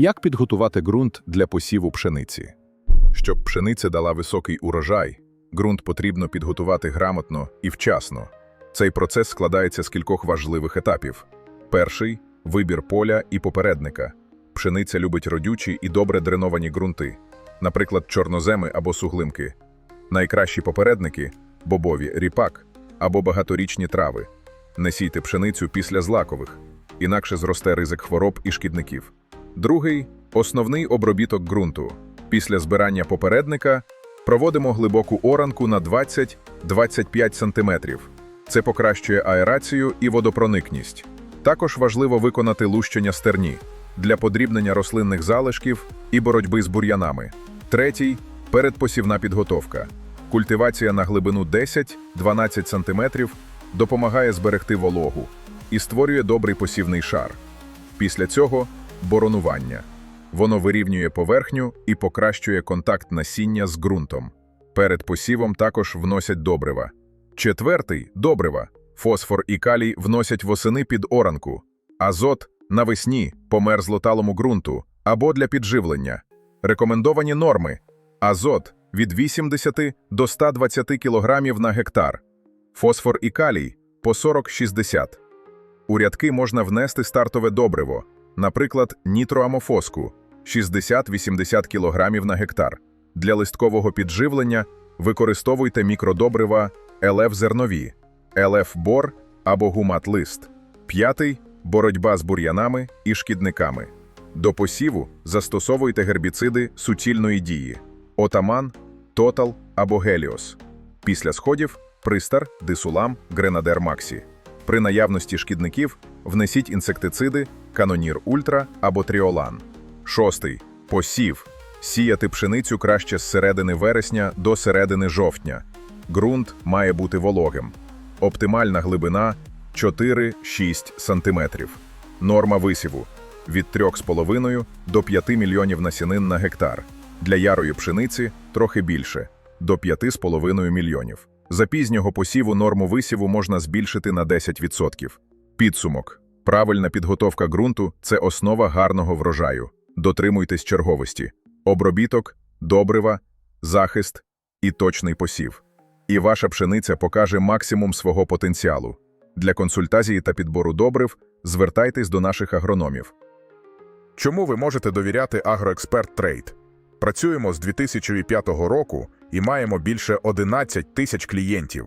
Як підготувати ґрунт для посіву пшениці? Щоб пшениця дала високий урожай, ґрунт потрібно підготувати грамотно і вчасно. Цей процес складається з кількох важливих етапів. Перший вибір поля і попередника. Пшениця любить родючі і добре дреновані ґрунти, наприклад, чорноземи або суглинки. Найкращі попередники бобові ріпак або багаторічні трави. Не сійте пшеницю після злакових, інакше зросте ризик хвороб і шкідників. Другий основний обробіток ґрунту. Після збирання попередника проводимо глибоку оранку на 20-25 см. Це покращує аерацію і водопроникність. Також важливо виконати лущення стерні для подрібнення рослинних залишків і боротьби з бур'янами. Третій передпосівна підготовка. Культивація на глибину 10-12 см допомагає зберегти вологу і створює добрий посівний шар. Після цього боронування. Воно вирівнює поверхню і покращує контакт насіння з ґрунтом. Перед посівом також вносять добрива. Четвертий добрива. Фосфор і калій вносять восени під оранку, азот навесні по мерзлоталому ґрунту або для підживлення. Рекомендовані норми: азот від 80 до 120 кг на гектар, фосфор і калій по 40-60. У рядки можна внести стартове добриво, наприклад, нітроамофоску 60-80 кг на гектар. Для листкового підживлення використовуйте мікродобрива ЛФ-зернові, ЛФ-бор або гумат-лист. П'ятий боротьба з бур'янами і шкідниками. До посіву застосовуйте гербіциди суцільної дії отаман, тотал або геліос. Після сходів пристар, дисулам, гренадер Максі. При наявності шкідників внесіть інсектициди канонір ультра або тріолан. Шостий посів. Сіяти пшеницю краще з середини вересня до середини жовтня. Ґрунт має бути вологим. Оптимальна глибина 4-6 см. Норма висіву від 3,5 до 5 мільйонів насінин на гектар. Для ярої пшениці трохи більше до 5,5 мільйонів. За пізнього посіву норму висіву можна збільшити на 10%. Підсумок. Правильна підготовка ґрунту це основа гарного врожаю. Дотримуйтесь черговості, обробіток, добрива, захист і точний посів. І ваша пшениця покаже максимум свого потенціалу. Для консультації та підбору добрив звертайтесь до наших агрономів. Чому ви можете довіряти Агроексперт Трейд? Працюємо з 2005 року і маємо більше 11 тисяч клієнтів.